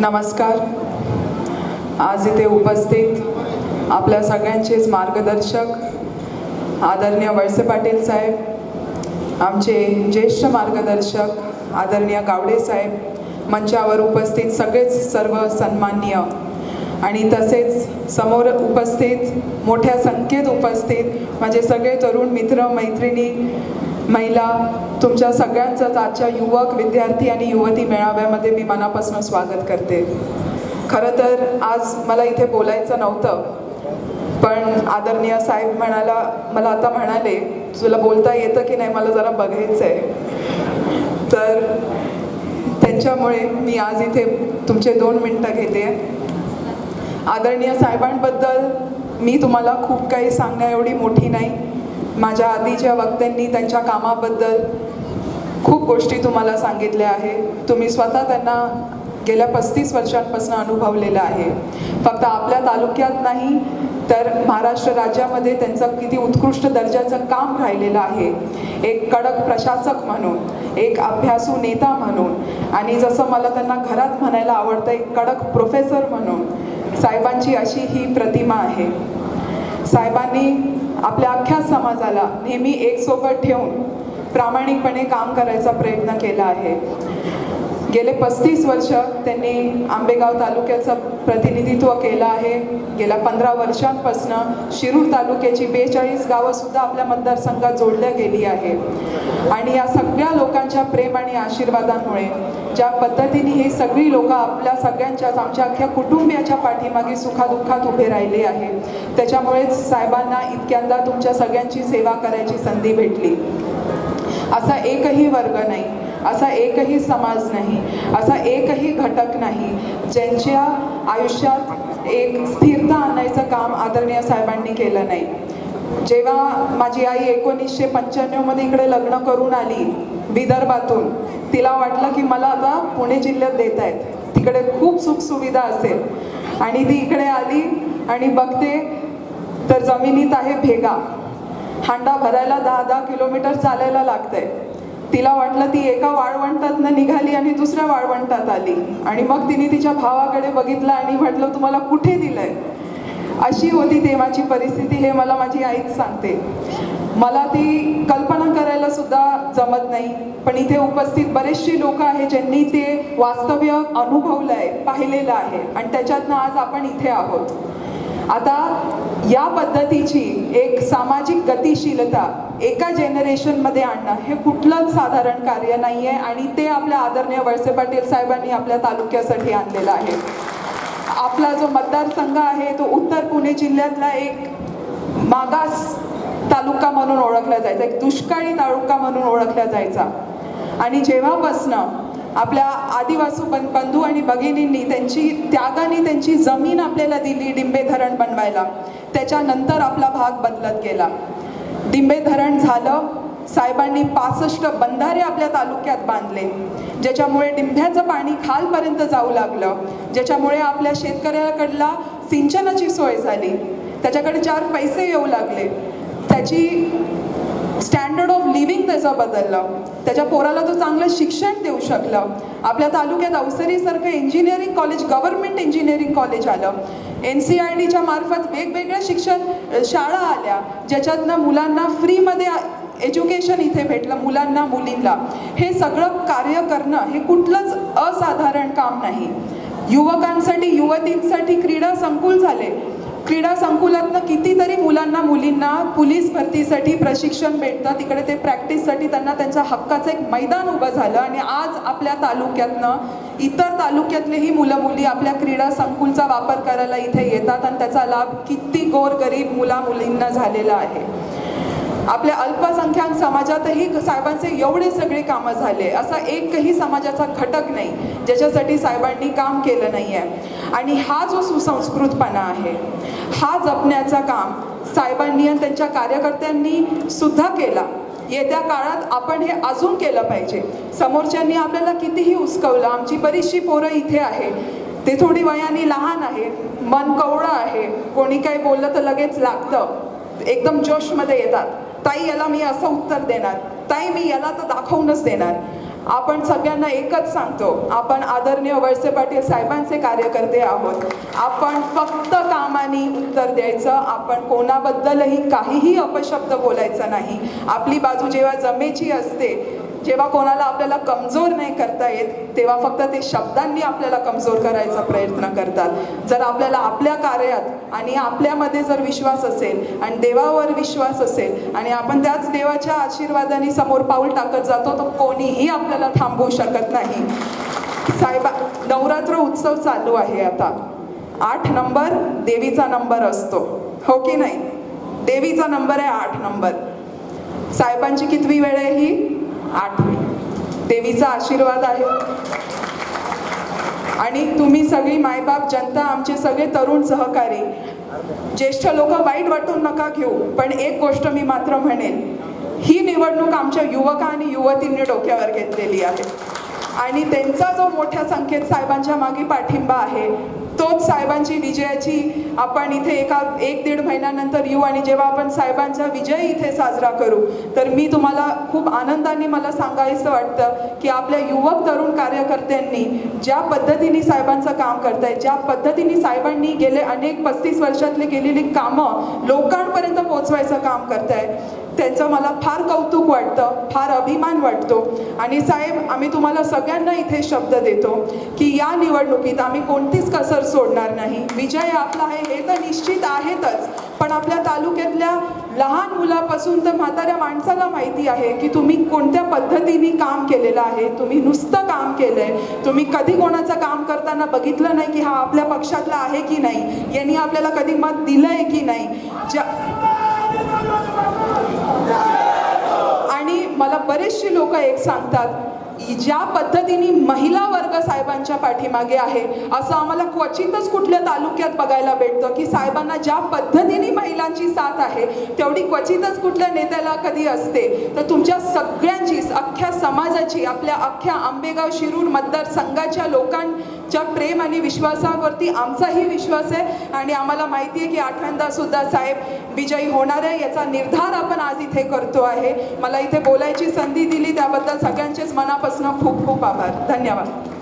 नमस्कार. आज इथे उपस्थित आपल्या सगळ्यांचेच मार्गदर्शक आदरणीय वळसे पाटील साहेब आमचे ज्येष्ठ मार्गदर्शक आदरणीय गावडे साहेब मंचावर उपस्थित सगळेच सर्व सन्माननीय आणि तसेच समोर उपस्थित मोठ्या संख्येत उपस्थित माझे सगळे तरुण मित्र मैत्रिणी महिला तुमच्या सगळ्यांचंच आजच्या युवक विद्यार्थी आणि युवती मेळाव्यामध्ये मी मनापासून स्वागत करते. खरं तर आज मला इथे बोलायचं नव्हतं पण आदरणीय साहेब म्हणाला मला आता म्हणाले तुला बोलता येतं की नाही मला जरा बघायचं आहे तर त्यांच्यामुळे मी आज इथे तुमचे दोन मिनटं घेते. आदरणीय साहेबांबद्दल मी तुम्हाला खूप काही सांगण्या एवढी मोठी नाही माझ्या आधीच्या वक्त्यांनी त्यांच्या कामाबद्दल खूप गोष्टी तुम्हाला सांगितल्या आहे. तुम्ही स्वतः त्यांना गेल्या पस्तीस वर्षांपासून अनुभवलेलं आहे. फक्त आपल्या तालुक्यात नाही तर महाराष्ट्र राज्यामध्ये त्यांचं किती उत्कृष्ट दर्जाचं काम राहिलेलं आहे. एक कडक प्रशासक म्हणून एक अभ्यासू नेता म्हणून आणि जसं मला त्यांना घरात म्हणायला आवडतं एक कडक प्रोफेसर म्हणून साहेबांची अशी ही प्रतिमा आहे. साहेबांनी आपल्या अख्ख्या समाजाला नेहमी एकसोबत ठेवून प्रामाणिकपणे काम करायचा प्रयत्न केला आहे. गेले पस्तीस वर्ष त्यांनी आंबेगाव तालुक्याचं प्रतिनिधित्व केलं आहे. गेल्या पंधरा वर्षांपासनं शिरूर तालुक्याची बेचाळीस गावंसुद्धा आपल्या मतदारसंघात जोडल्या गेली आहे. आणि या सगळ्या लोकांच्या प्रेम आणि आशीर्वादामुळे ज्या पद्धतीने ही सगळी लोकं आपल्या सगळ्यांच्याच आमच्या अख्ख्या कुटुंबियाच्या पाठीमागे सुखादुःखात उभे राहिले आहे. त्याच्यामुळेच साहेबांना इतक्यांदा तुमच्या सगळ्यांची सेवा करायची संधी भेटली. असा एकही वर्ग नाही. असा एकही समाज नाही असा एकही घटक नाही ज्यांच्या आयुष्यात एक स्थिरता आणायचं काम आदरणीय साहेबांनी केलं नाही. जेव्हा माझी आई एकोणीसशे पंच्याण्णवमध्ये इकडे लग्न करून आली विदर्भातून तिला वाटलं की मला आता पुणे जिल्ह्यात देत आहेत तिकडे खूप सुखसुविधा असेल. आणि ती इकडे आली आणि बघते तर जमिनीत आहे भेगा. हांडा भरायला दहा दहा किलोमीटर चालायला लागतंय. तिला वाटलं ती एका वाळवंटातनं निघाली आणि दुसऱ्या वाळवंटात आली. आणि मग तिने तिच्या भावाकडे बघितलं आणि म्हटलं तुम्हाला कुठे दिलंय? अशी होती तेव्हाची परिस्थिती हे मला माझी आईच सांगते. मला ती कल्पना करायला सुद्धा जमत नाही. पण इथे उपस्थित बरेचशी लोक आहेत ज्यांनी ते वास्तव्य अनुभवलं आहे पाहिलेलं आहे. आणि त्याच्यातनं आज आपण इथे आहोत. आता या पद्धतीची एक सामाजिक गतिशीलता एका जनरेशनमध्ये आणणं हे कुठलंच साधारण कार्य नाही आहे आणि ते आपल्या आदरणीय वळसे पाटील साहेबांनी आपल्या तालुक्यासाठी आणलेलं आहे. आपला जो मतदारसंघ आहे तो उत्तर पुणे जिल्ह्यातला एक मागास तालुका म्हणून ओळखला जायचा एक दुष्काळी तालुका म्हणून ओळखला जायचा. आणि जेव्हापासनं आपल्या आदिवासी बं बंधू आणि भगिनींनी त्यांची त्यागाने त्यांची जमीन आपल्याला दिली डिंबे धरण बनवायला. त्याच्यानंतर आपला भाग बदलत गेला. डिंबे धरण झालं साहेबांनी पासष्ट बंधारे आपल्या तालुक्यात बांधले ज्याच्यामुळे डिंब्याचं पाणी खालपर्यंत जाऊ लागलं ज्याच्यामुळे आपल्या शेतकऱ्याकडला सिंचनाची सोय झाली. त्याच्याकडे चार पैसे येऊ लागले. त्याची स्टँडर्ड ऑफ लिव्हिंग त्याचं बदललं. त्याच्या पोराला तो चांगलं शिक्षण देऊ शकलं. आपल्या तालुक्यात अवसरीसारखं engineering college government engineering college आलं. एन सी आय टीच्या मार्फत वेगवेगळ्या शिक्षण शाळा आल्या. ज्याच्यातनं मुलांना फ्रीमध्ये एज्युकेशन इथे भेटलं मुलांना मुलींना. हे सगळं कार्य करणं हे कुठलंच असाधारण काम नाही. युवकांसाठी युवतींसाठी क्रीडा संकुल झाले. क्रीडा संकुलातनं कितीतरी मुलांना मुलींना पोलीस भरतीसाठी प्रशिक्षण भेटतं. तिकडे ते प्रॅक्टिससाठी त्यांना त्यांच्या हक्काचं एक मैदान उभं झालं आणि आज आपल्या तालुक्यातनं इतर तालुक्यातलेही मुलं मुली आपल्या क्रीडा संकुलचा वापर करायला इथे येतात आणि त्याचा लाभ किती गोरगरीब मुला मुलींना झालेला आहे. आपल्या अल्पसंख्याक समाजातही साहेबांचे एवढे सगळे कामं झाले. असा एकही समाजाचा घटक नाही ज्याच्यासाठी साहेबांनी काम केलं नाही आहे आणि हा जो सुसंस्कृतपणा आहे हा जपण्याचा काम साहेबांनी आणि त्यांच्या कार्यकर्त्यांनी सुद्धा केला. येत्या काळात आपण हे अजून केलं पाहिजे. समोरच्यांनी आपल्याला कितीही उचकवलं आमची बरीचशी पोरं इथे आहे. ते थोडी वयाने लहान आहे मन कवळं आहे कोणी काही बोललं तर लगेच लागतं. एकदम जोशमध्ये येतात. ताई याला मी असं उत्तर देणार. ताई मी याला तर दाखवूनच देणार. आपण सगळ्यांना एकच सांगतो आपण आदरणीय वळसे पाटील साहेबांचे कार्यकर्ते आहोत. आपण फक्त कामाने उत्तर द्यायचं आपण कोणाबद्दलही काहीही अपशब्द बोलायचा नाही. आपली बाजू जेव्हा जमेची असते जेव्हा कोणाला आपल्याला कमजोर नाही करता येत तेव्हा फक्त ते शब्दांनी आपल्याला कमजोर करायचा प्रयत्न करतात. जर आपल्याला आपल्या कार्यात आणि आपल्यामध्ये जर विश्वास असेल आणि देवावर विश्वास असेल आणि आपण त्याच देवाच्या आशीर्वादाने समोर पाऊल टाकत जातो तर कोणीही आपल्याला थांबवू शकत नाही. साहेबा नवरात्र उत्सव चालू आहे आता. आठ नंबर देवीचा नंबर असतो. हो की नाही? देवीचा नंबर आहे आठ नंबर. साहेबांची कितवी वेळ आहे ही? आठवी देवीचा आशीर्वाद आहे. आणि तुम्ही सगळी मायबाप जनता आमचे सगळे तरुण सहकारी ज्येष्ठ लोक वाईट वाटून नका घेऊ पण एक गोष्ट मी मात्र म्हणेन. ही निवडणूक आमच्या युवका आणि युवतींनी डोक्यावर घेतलेली आहे. आणि त्यांचा जो मोठ्या संख्येत साहेबांच्या मागे पाठिंबा आहे तोच साहेबांची विजयाची आपण इथे एका एक दीड महिन्यानंतर येऊ आणि जेव्हा आपण साहेबांचा विजय इथे साजरा करू तर मी तुम्हाला खूप आनंदाने मला सांगायचं वाटतं की आपल्या युवक तरुण कार्यकर्त्यांनी ज्या पद्धतीने साहेबांचं काम करतायत ज्या पद्धतीने साहेबांनी गेले अनेक पस्तीस वर्षातले केलेली कामं लोकांपर्यंत पोचवायचं काम करताय त्यांचं मला फार कौतुक वाटतं फार अभिमान वाटतो. आणि साहेब आम्ही तुम्हाला सगळ्यांना इथे शब्द देतो की या निवडणुकीत आम्ही कोणतीच कसर सोडणार नाही. विजय आपला आहे हे तर निश्चित आहेतच. पण आपल्या तालुक्यातल्या लहान मुलापासून तर म्हाताऱ्या माणसाला माहिती आहे की तुम्ही कोणत्या पद्धतीने काम केलेलं आहे. तुम्ही नुसतं काम केलं आहे तुम्ही कधी कोणाचं काम करताना बघितलं नाही की हा आपल्या पक्षातला आहे की नाही. यांनी आपल्याला कधी मत दिलं आहे की नाही. ज्या आणि मला बरेचशी लोक एक सांगतात ज्या पद्धतीने महिला वर्ग साहेबांच्या पाठीमागे आहे असं आम्हाला क्वचितच कुठल्या तालुक्यात बघायला भेटतं की साहेबांना ज्या पद्धतीने महिलांची साथ आहे तेवढी क्वचितच कुठल्या नेत्याला कधी असते. तर तुमच्या सगळ्यांची अख्ख्या समाजाची आपल्या अख्ख्या आंबेगाव शिरूर मतदारसंघाच्या ज्या प्रेम आणि विश्वासावरती आमचाही विश्वास आहे. आणि आम्हाला माहिती आहे की आठव्यांदा सुद्धा साहेब विजयी होणार आहे. याचा निर्धार आपण आज इथे करतो आहे. मला इथे बोलायची संधी दिली. त्याबद्दल सगळ्यांचेच मनापासून खूप खूप आभार. धन्यवाद.